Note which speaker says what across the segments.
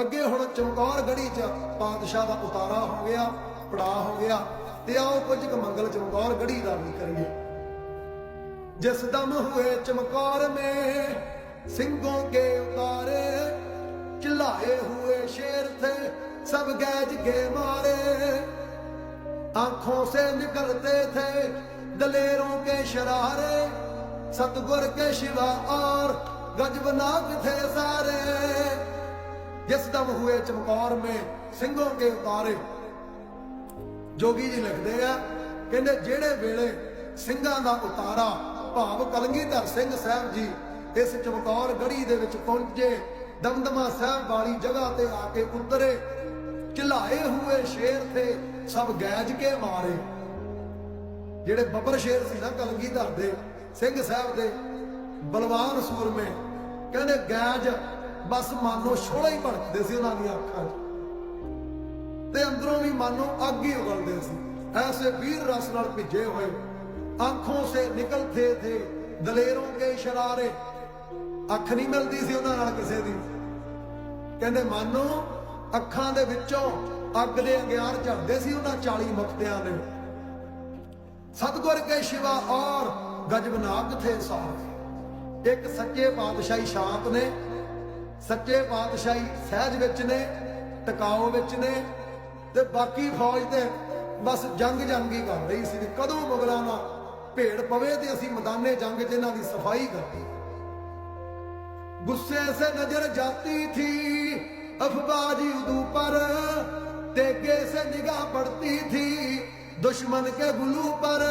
Speaker 1: ਅੱਗੇ ਹੁਣ ਚਮਕੌਰ ਗੜੀ 'ਚ ਪਾਤਸ਼ਾਹ ਦਾ ਉਤਾਰਾ ਹੋ ਗਿਆ ਪੜਾ ਹੋ ਗਿਆ ਤੇ ਆਓ ਕੁਝ ਕੁ ਮੰਗਲ ਚਮਕੌਰ ਗੜੀ ਦਾ ਵੀ ਕਰੀਏ ਜਿਸ ਦਮ ਹੋਏ ਚਮਕੌਰ ਮੇ ਸਿੰਘੋਂ ਕੇ ਉਤਾਰੇ चिल्लाए हुए शेर थे सब गैज के मारे आंखों से निकलते थे दलेरों के शरारे सतगुर के शिवा और गजबनाक थे सारे ਜਿਸ ਦਮ ਹੋਏ ਚਮਕੌਰ ਮੇ ਸਿੰਘੋਂ ਕੇ ਉਤਾਰੇ। ਜੋਗੀ ਜੀ ਲਿਖਦੇ ਆ, ਕਹਿੰਦੇ ਜਿਹੜੇ ਵੇਲੇ ਸਿੰਘਾਂ ਦਾ ਉਤਾਰਾ, ਭਾਵ ਕਲਗੀਧਰ ਸਿੰਘ ਸਾਹਿਬ ਜੀ ਇਸ ਚਮਕੌਰ ਗੜੀ ਦੇ ਵਿੱਚ ਪਹੁੰਚੇ, ਦਮਦਮਾ ਸਾਹਿਬ ਵਾਲੀ ਜਗ੍ਹਾ ਤੇ ਆ ਕੇ ਉਤਰੇ, ਚਿਲਾਏ ਹੋਏ ਸ਼ੇਰ ਤੇ ਸਭ ਗੈਜ ਕੇ ਮਾਰੇ। ਜਿਹੜੇ ਬੱਬਰ ਸ਼ੇਰ ਸੀ ਨਾ ਕਲੰਗੀਧਰ ਦੇ, ਸਿੰਘ ਸਾਹਿਬ ਦੇ ਬਲਵਾਨ ਸੂਰਮੇ, ਕਹਿੰਦੇ ਗੈਜ ਬਸ ਮਾਨੋ ਛੋਲਾ ਹੀ ਭੜਕਦੇ ਸੀ ਉਹਨਾਂ ਦੀਆਂ ਅੱਖਾਂ 'ਚ। ਤੇ ਅੰਦਰੋਂ ਵੀ ਮਾਨੋ ਅੱਗ ਹੀ ਉਗਲਦੇ ਸੀ। ਐਸੇ ਵੀਰ ਰਸ ਨਾਲ ਭਿੱਜੇ ਹੋਏ। ਅੱਖੋਂ ਸੇ ਨਿਕਲਦੇ ਥੇ ਦਲੇਰੋਂ ਕੇ ਸ਼ਰਾਰੇ ਅੱਖ ਨਹੀਂ ਮਿਲਦੀ ਸੀ ਉਹਨਾਂ ਨਾਲ ਕਿਸੇ ਦੀ। ਕਹਿੰਦੇ, ਮਾਨੋ, ਅੱਖਾਂ ਦੇ ਵਿੱਚੋਂ ਅੱਗ ਦੇ ਅੰਗਿਆਰ ਝੜਦੇ ਸੀ ਉਹਨਾਂ 40 ਮੁਕਤਿਆਂ ਦੇ। ਸਤਗੁਰ ਕੇ ਸ਼ਿਵਾ ਔਰ ਗਜਬਨਾਕ ਥੇ ਸਾਹ ਇੱਕ ਸੱਚੇ ਪਾਤਸ਼ਾਹੀ ਸ਼ਾਂਤ ਨੇ ਸੱਚੇ ਪਾਤਸ਼ਾਹੀ ਸਹਿਜ ਵਿੱਚ ਨੇ ਟਿਕਾਓ ਵਿੱਚ ਨੇ ਤੇ ਬਾਕੀ ਫੌਜ ਤੇ ਬਸ ਜੰਗ ਜੰਗ ਹੀ ਕਰ ਰਹੀ ਸੀ ਕਿ ਕਦੋਂ ਮੁਗਲਾਂ ਨਾਲ ਭੇੜ ਪਵੇ ਤੇ ਅਸੀਂ ਮੈਦਾਨੇ ਜੰਗ 'ਚ ਇਹਨਾਂ ਦੀ ਸਫ਼ਾਈ ਕਰਦੀ। ਗੁੱਸੇ ਸੇ ਨਜ਼ਰ ਜਾਤੀ ਥੀ ਅਫਬਾਜੀ ਉਦੂ ਪਰ ਤੇਗੇ ਸੇ ਨਿਗਾਹ ਪੜਤੀ ਥੀ ਦੁਸ਼ਮਨ ਕੇ ਗੁਲੂ ਪਰ।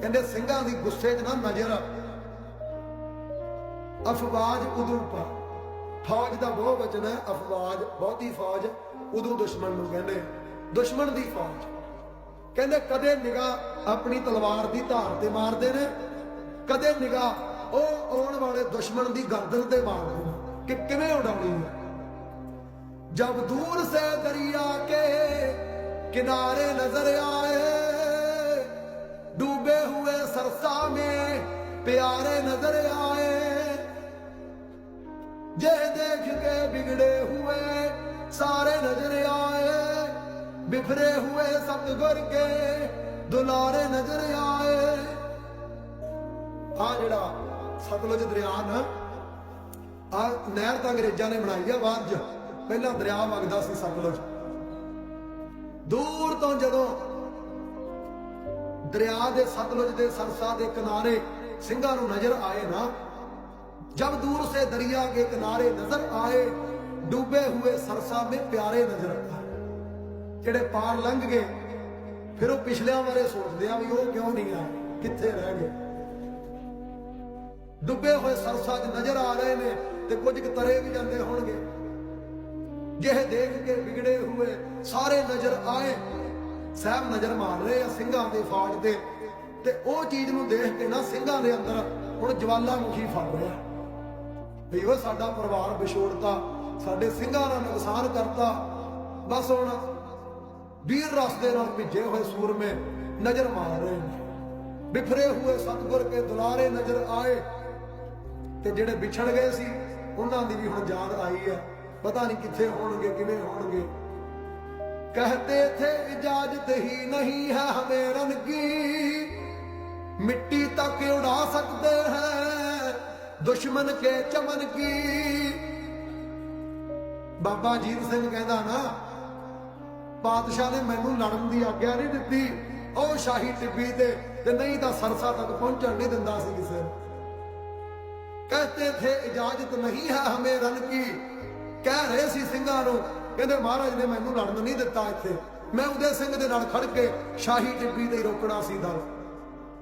Speaker 1: ਕਹਿੰਦੇ ਸਿੰਘਾਂ ਦੀ ਗੁੱਸੇ 'ਚ ਨਾ ਨਜ਼ਰ ਅਫਵਾਜ ਉਦੋਂ ਪਰ। ਫੌਜ ਦਾ ਬਹੁਤ ਵਚਨ ਹੈ ਅਫਵਾਜ ਬਹੁਤੀ ਫੌਜ ਉਦੋਂ ਦੁਸ਼ਮਣ ਨੂੰ ਕਹਿੰਦੇ ਦੁਸ਼ਮਣ ਦੀ ਫੌਜ ਕਹਿੰਦੇ ਕਦੇ ਨਿਗਾਹ ਆਪਣੀ ਤਲਵਾਰ ਦੀ ਧਾਰ ਤੇ ਮਾਰਦੇ ਨੇ ਕਦੇ ਨਿਗਾਹ ਉਹ ਆਉਣ ਵਾਲੇ ਦੁਸ਼ਮਣ ਦੀ ਗਰਦਨ ਤੇ ਮਾਰਦੇ ਨੇ ਕਿ ਕਿਵੇਂ ਉਡਾਉਣੀ ਹੈ ਜਬ ਦੂਰ ਸੇ ਦਰਿਆ ਕੇ ਕਿਨਾਰੇ ਨਜ਼ਰ ਆਏ डूबे हुए सरसा में प्यारे नजर आए ਜੇ ਦੇਖ ਕੇ ਵਿਗੜੇ ਹੋਏ, ਸਾਰੇ ਨਜ਼ਰ ਆਏ, ਬਿਖਰੇ ਹੋਏ ਸਤਗੁਰ ਕੇ, ਦੁਲਾਰੇ ਨਜ਼ਰ ਆਏ। ਆ ਜਿਹੜਾ ਸਤਲੁਜ ਦਰਿਆ ਨਾ ਆ ਨਹਿਰ ਤਾਂ ਅੰਗਰੇਜ਼ਾਂ ਨੇ ਬਣਾਈ ਆ ਬਾਅਦ ਚ। ਪਹਿਲਾਂ ਦਰਿਆ ਵਗਦਾ ਸੀ ਸਤਲੁਜ। ਦੂਰ ਤੋਂ ਜਦੋਂ ਦਰਿਆ ਦੇ ਸਤਲੁਜ ਦੇ ਸਰਸਾ ਦੇ ਕਿਨਾਰੇ ਸਿੰਘਾਂ ਨੂੰ ਨਜ਼ਰ ਆਏ ਨਾ ਜਬ ਦੂਰ ਸੇ ਦਰਿਆ ਕੇ ਕਿਨਾਰੇ ਨਜ਼ਰ ਆਏ, ਡੂਬੇ ਹੋਏ ਸਰਸਾ ਮੇ ਪਿਆਰੇ ਨਜ਼ਰ ਆਏ। ਜਿਹੜੇ ਪਾਰ ਲੰਘ ਗਏ, ਫਿਰ ਉਹ ਪਿਛਲਿਆਂ ਬਾਰੇ ਸੋਚਦੇ ਆ ਵੀ ਉਹ ਕਿਉਂ ਨਹੀਂ ਆਏ, ਕਿੱਥੇ ਰਹਿ ਗਏ। ਡੁੱਬੇ ਹੋਏ ਸਰਸਾ 'ਚ ਨਜ਼ਰ ਆ ਰਹੇ ਨੇ ਤੇ ਕੁਝ ਕੁ ਤਰੇ ਵੀ ਜਾਂਦੇ ਹੋਣਗੇ। ਜਿਹੇ ਦੇਖ ਕੇ ਵਿਗੜੇ ਹੋਏ ਸਾਰੇ ਨਜ਼ਰ ਆਏ। ਸਾਹਿਬ ਨਜ਼ਰ ਮਾਰ ਰਹੇ ਆ ਸਿੰਘਾਂ ਦੇ ਫੌਜ ਤੇ। ਤੇ ਉਹ ਚੀਜ਼ ਨੂੰ ਦੇਖ ਕੇ ਨਾ ਸਿੰਘਾਂ ਦੇ ਅੰਦਰ ਹੁਣ ਜਵਾਲਾ ਮੁਖੀ ਫੜ ਰਿਹਾ ਬੇਵਰ ਸਾਡਾ ਪਰਿਵਾਰ ਵਿਛੋੜਤਾ, ਸਾਡੇ ਸਿੰਘਾਂ ਦਾ ਨੁਕਸਾਨ ਕਰਤਾ, ਬਸ ਹੁਣ ਵੀਰ ਰਸ ਦੇ ਨਾਲ ਭਿੱਜੇ ਹੋਏ ਸੂਰਮੇ ਨਜ਼ਰ ਮਾਰ ਰਹੇ ਨੇ। ਬਿਫਰੇ ਹੋਏ ਸਤਗੁਰ ਕੇ ਦੁਲਾਰੇ ਨਜ਼ਰ ਆਏ ਤੇ ਜਿਹੜੇ ਵਿਛੜ ਗਏ ਸੀ, ਉਹਨਾਂ ਦੀ ਵੀ ਹੁਣ ਯਾਦ ਆਈ ਹੈ। ਪਤਾ ਨਹੀਂ ਕਿੱਥੇ ਹੋਣਗੇ, ਕਿਵੇਂ ਹੋਣਗੇ। ਕਹਤੇ ਥੇ ਇਜਾਜ਼ਤ ਹੀ ਨਹੀਂ ਹੈ ਹਮੇ ਰੰਗੀ। ਮਿੱਟੀ ਤੱਕ ਉਡਾ ਸਕਦੇ ਹੈ। ਦੁਸ਼ਮਣ ਕੇ ਚਮਨ ਕੀ? ਬਾਬਾ ਜੀਤ ਸਿੰਘ ਕਹਿੰਦਾ ਨਾ, ਬਾਦਸ਼ਾਹ ਨੇ ਮੈਨੂੰ ਲੜਨ ਦੀ ਆਗਿਆ ਨਹੀਂ ਦਿੱਤੀ। ਉਹ ਸ਼ਾਹੀ ਟਿੱਬੀ ਤੇ ਤੇ ਨਹੀਂ ਤਾਂ ਸਰਸਾ ਤੱਕ ਪਹੁੰਚਣ ਨਹੀਂ ਦਿੰਦਾ ਸੀ ਕਿਸੇ ਕਹਤੇ ਥੇ, ਇਜਾਜ਼ਤ ਨਹੀਂ ਹੈ ਹਮੇ ਰਨ ਕੀ? ਕਹਿ ਰਹੇ ਸੀ ਸਿੰਘਾਂ ਨੂੰ, ਕਹਿੰਦੇ ਮਹਾਰਾਜ ਨੇ ਮੈਨੂੰ ਲੜਨ ਨਹੀਂ ਦਿੱਤਾ ਇੱਥੇ। ਮੈਂ ਉਹਦੇ ਸਿੰਘ ਦੇ ਨਾਲ ਖੜ ਕੇ ਸ਼ਾਹੀ ਟਿੱਬੀ ਤੇ ਰੋਕਣਾ ਸੀ ਦਲ।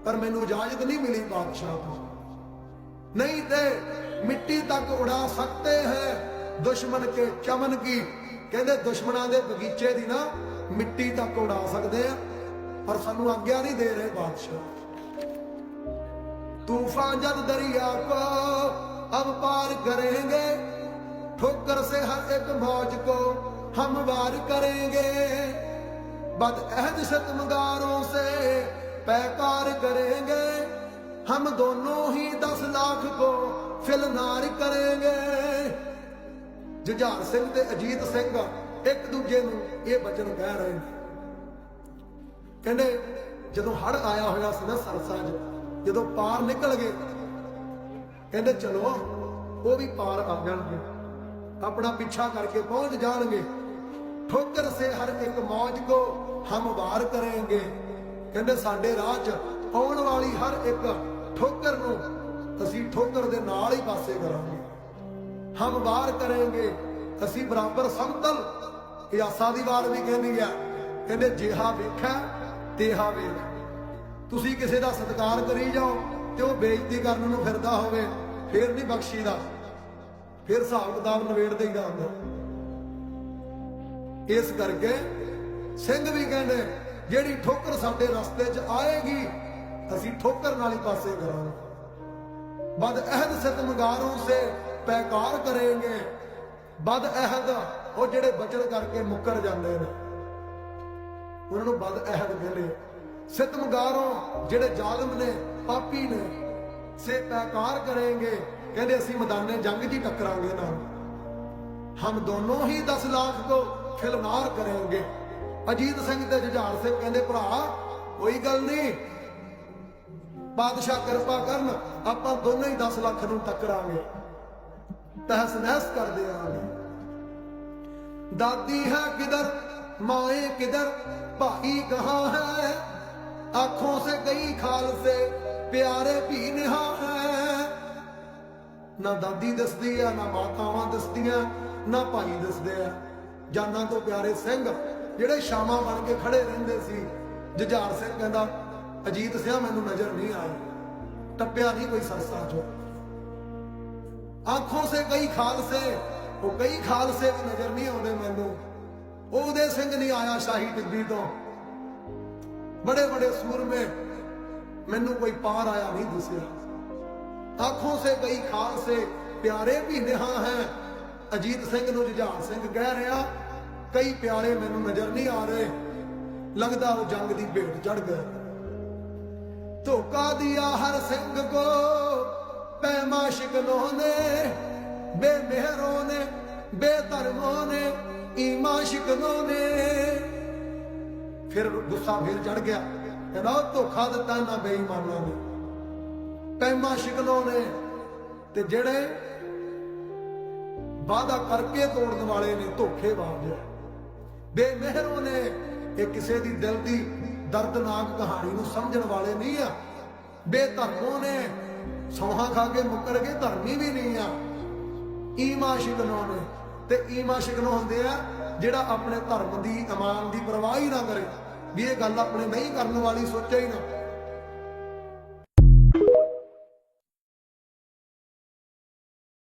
Speaker 1: ਪਰ ਮੈਨੂੰ ਇਜਾਜ਼ਤ ਨਹੀਂ ਮਿਲੀ ਬਾਦਸ਼ਾਹ ਤੋਂ। ਨਹੀਂ ਤੇ ਮਿੱਟੀ ਤੱਕ ਉਡਾ ਸਕਤੇ ਹੈ ਦੁਸ਼ਮਨ ਕੇ ਚਮਨ ਕੀ ਕਹਿੰਦੇ ਦੁਸ਼ਮਣਾਂ ਦੇ ਬਗੀਚੇ ਦੀ ਨਾ ਮਿੱਟੀ ਤੱਕ ਉਡਾ ਸਕਦੇ ਆ ਪਰ ਸਾਨੂੰ ਆਗਿਆ ਨਹੀਂ ਦੇ ਰਹੇ ਬਾਦਸ਼ਾਹ तूफान जब दरिया को अब पार करेंगे ठोकर से हर एक मौज को हम वार करेंगे बद अहद शतमगारों से पैकार करेंगे हम दोनों ही दस लाख को फिलनार करेंगे ਜੁਝਾਰ ਸਿੰਘ ਤੇ ਅਜੀਤ ਸਿੰਘ ਇੱਕ ਦੂਜੇ ਨੂੰ ਇਹ ਬਚਨ ਕਹਿ ਰਹੇ ਨੇ ਕਹਿੰਦੇ ਜਦੋਂ ਹੜ ਆਇਆ ਹੋਇਆ ਸੀ ਨਾ ਸਰਸਾ 'ਚ ਜਦੋਂ ਪਾਰ ਨਿਕਲ ਗਏ ਕਹਿੰਦੇ ਚਲੋ ਉਹ ਵੀ ਪਾਰ ਆ ਜਾਣਗੇ ਆਪਣਾ ਪਿੱਛਾ ਕਰਕੇ ਪਹੁੰਚ ਜਾਣਗੇ ਠੋਕਰ ਸੇ ਹਰ ਇੱਕ ਮੌਜ ਕੋ ਹਮ ਵਾਰ ਕਰਾਂਗੇ ਕਹਿੰਦੇ ਸਾਡੇ ਰਾਹ 'ਚ ਆਉਣ ਵਾਲੀ ਹਰ ਇੱਕ ਠੋਕਰ ਨੂੰ ਅਸੀਂ ਠੋਕਰ ਦੇ ਨਾਲ ਹੀ ਪਾਸੇ ਕਰਾਂਗੇ। ਹਮ ਵਾਰ ਕਰਾਂਗੇ, ਅਸੀਂ ਬਰਾਬਰ ਸਮਤਲ। ਇਹ ਆਸਾ ਦੀ ਵਾਰ ਵੀ ਕਹਿੰਦੀ ਆ, ਕਹਿੰਦੇ ਜਿਹਾ ਵੇਖਿਆ ਤੇਹਾ ਵੇਖ। ਤੁਸੀਂ ਕਿਸੇ ਦਾ ਸਤਿਕਾਰ ਕਰੀ ਜਾਓ ਤੇ ਉਹ ਬੇਇੱਜ਼ਤੀ ਕਰਨ ਨੂੰ ਫਿਰਦਾ ਹੋਵੇ, ਫੇਰ ਨਹੀਂ ਬਖਸ਼ੀਦਾ। ਫਿਰ ਹਿਸਾਬ ਕਿਤਾਬ ਨਵੇੜ ਦੇਈਦਾ ਹੁੰਦਾ। ਇਸ ਕਰਕੇ ਸਿੰਘ ਵੀ ਕਹਿੰਦੇ, ਜਿਹੜੀ ਠੋਕਰ ਸਾਡੇ ਰਸਤੇ 'ਚ ਆਏਗੀ ਅਸੀਂ ਠੋਕਰ ਨਾਲ ਪਾਸੇ ਕਰਾਂਗੇ ਬਦ ਅਹਿਦ ਸਤਮਗਾਰੋਂ ਸੇ ਪੈਕਾਰ ਕਰਾਂਗੇ। ਬਦ ਅਹਿਦ ਉਹ ਜਿਹੜੇ ਬਚਨ ਕਰਕੇ ਮੁੱਕਰ ਜਾਂਦੇ ਨੇ। ਉਹਨਾਂ ਨੂੰ ਬਦ ਅਹਿਦ ਕਹਿੰਦੇ ਸਤਮਗਾਰੋਂ ਜਿਹੜੇ ਜ਼ਾਲਮ ਨੇ, ਪਾਪੀ ਨੇ, ਸੇ ਪੈਕਾਰ ਕਰਾਂਗੇ। ਕਹਿੰਦੇ ਅਸੀਂ ਮੈਦਾਨੇ ਜੰਗ 'ਚ ਹੀ ਟੱਕਰਾਂਗੇ ਨਾਲ। ਹਮ ਦੋਨੋਂ ਹੀ 10 ਲੱਖ ਤੋਂ ਖਿਲਵਾਰ ਕਰਾਂਗੇ। ਅਜੀਤ ਸਿੰਘ ਤੇ ਜੁਝਾਰ ਸਿੰਘ ਕਹਿੰਦੇ, ਭਰਾ, ਕੋਈ ਗੱਲ ਨਹੀਂ। ਬਾਦਸ਼ਾਹ ਕਿਰਪਾ ਕਰਨ, ਆਪਾਂ ਦੋਨੇ ਹੀ 10 ਲੱਖ ਨੂੰ ਟੱਕਰਾਂਗੇ। ਤਹਿਸ ਨਹਿਸ ਕਰਦੇ ਦੇਵਾਂਗੇ ਦਾਦੀ ਹੈ ਕਿਦਰ ਮਾਏ ਕਿਦਰ ਭਾਈ ਕਹਾ ਹੈ? ਆਖੋਂ ਸੇ ਗਈ ਖਾਲਸੇ, ਪਿਆਰੇ ਵੀ ਨਿਹਾ ਹੈ। ਨਾ ਦਾਦੀ ਦੱਸਦੀ ਆ, ਨਾ ਮਾਤਾਵਾਂ ਦੱਸਦੀਆਂ, ਨਾ ਭਾਈ ਦੱਸਦੇ ਆ। ਜਾਨਾਂ ਤੋਂ ਪਿਆਰੇ ਸਿੰਘ, ਜਿਹੜੇ ਸ਼ਾਮਾਂ ਬਣ ਕੇ ਖੜੇ ਰਹਿੰਦੇ ਸੀ, ਜੁਝਾਰ ਸਿੰਘ ਕਹਿੰਦਾ ਅਜੀਤ ਸਿਆ ਮੈਨੂੰ ਨਜ਼ਰ ਨਹੀਂ ਆਇਆ ਟੱਪਿਆ ਨਹੀਂ ਕੋਈ ਸਰਸਾ ਚੋਂ। ਆਂਖੋਂ ਸੇ ਕਈ ਖਾਲਸੇ, ਉਹ ਕਈ ਖਾਲਸੇ ਵੀ ਨਜ਼ਰ ਨਹੀਂ ਆਉਂਦੇ ਮੈਨੂੰ। ਉਹਦੇ ਸਿੰਘ ਨਹੀਂ ਆਇਆ ਸ਼ਾਹੀ ਟਿੱਬੀ ਤੋਂ। ਬੜੇ ਬੜੇ ਸੂਰਮੇ, ਮੈਨੂੰ ਕੋਈ ਪਾਰ ਆਇਆ ਨਹੀਂ ਦਿਸਿਆ। ਆਖੋਂ ਸੇ ਕਈ ਖਾਲਸੇ, ਪਿਆਰੇ ਵੀ ਨਿਹਾ ਹੈ। ਅਜੀਤ ਸਿੰਘ ਨੂੰ ਜੁਝਾਰ ਸਿੰਘ ਕਹਿ ਰਿਹਾ, ਕਈ ਪਿਆਰੇ ਮੈਨੂੰ ਨਜ਼ਰ ਨਹੀਂ ਆ ਰਹੇ। ਲੱਗਦਾ ਉਹ ਜੰਗ ਦੀ ਭੇਟ ਚੜ ਗਏ। ਧੋਖਾ ਦਿਆ ਹਰ ਸਿੰਘ ਕੋ। ਪੈਮਾ ਸ਼ਿਕਨੋਂ ਨੇ, ਬੇਮਿਹਰੋਂ ਨੇ, ਬੇਧਰਮੋਂ ਨੇ, ਈਮਾ ਸ਼ਿਕਨੋਂ ਨੇ। ਫਿਰ ਗੁੱਸਾ ਫਿਰ ਚੜ ਗਿਆ। ਕਹਿੰਦਾ ਉਹ ਧੋਖਾ ਦਿੱਤਾ ਨਾ ਬੇਈਮਾਨਾਂ ਨੇ। ਪੈਮਾ ਸ਼ਿਕਨੋਂ ਨੇ ਤੇ ਜਿਹੜੇ ਵਾਦਾ ਕਰਕੇ ਤੋੜਨ ਵਾਲੇ ਨੇ, ਧੋਖੇ ਵਾਂਗਿਆ ਬੇਮਿਹਰੋਂ ਨੇ, ਇਹ ਕਿਸੇ ਦੀ ਦਿਲ ਦੀ ਦਰਦਨਾਕ ਕਹਾਣੀ ਨੂੰ ਸਮਝਣ ਵਾਲੇ ਨਹੀਂ ਆ। ਬੇਧਰਮੋਂ ਨੇ ਸੌਹਾਂ ਖਾ ਕੇ ਮੁੱਕਰ ਕੇ ਧਰਮੀ ਵੀ ਨਹੀਂ ਆ। ਈਮਾ ਸ਼ਿਕਨੋਂ ਨੇ ਤੇ ਈਮਾ ਸ਼ਿਕਨੋਂ ਹੁੰਦੇ ਆ ਜਿਹੜਾ ਆਪਣੇ ਧਰਮ ਦੀ, ਇਮਾਨ ਦੀ ਪਰਵਾਹ ਹੀ ਨਾ ਕਰੇ। ਵੀ ਇਹ ਗੱਲ ਆਪਣੇ ਨਹੀਂ ਕਰਨ ਵਾਲੀ ਸੋਚੇ ਹੀ ਨਾ।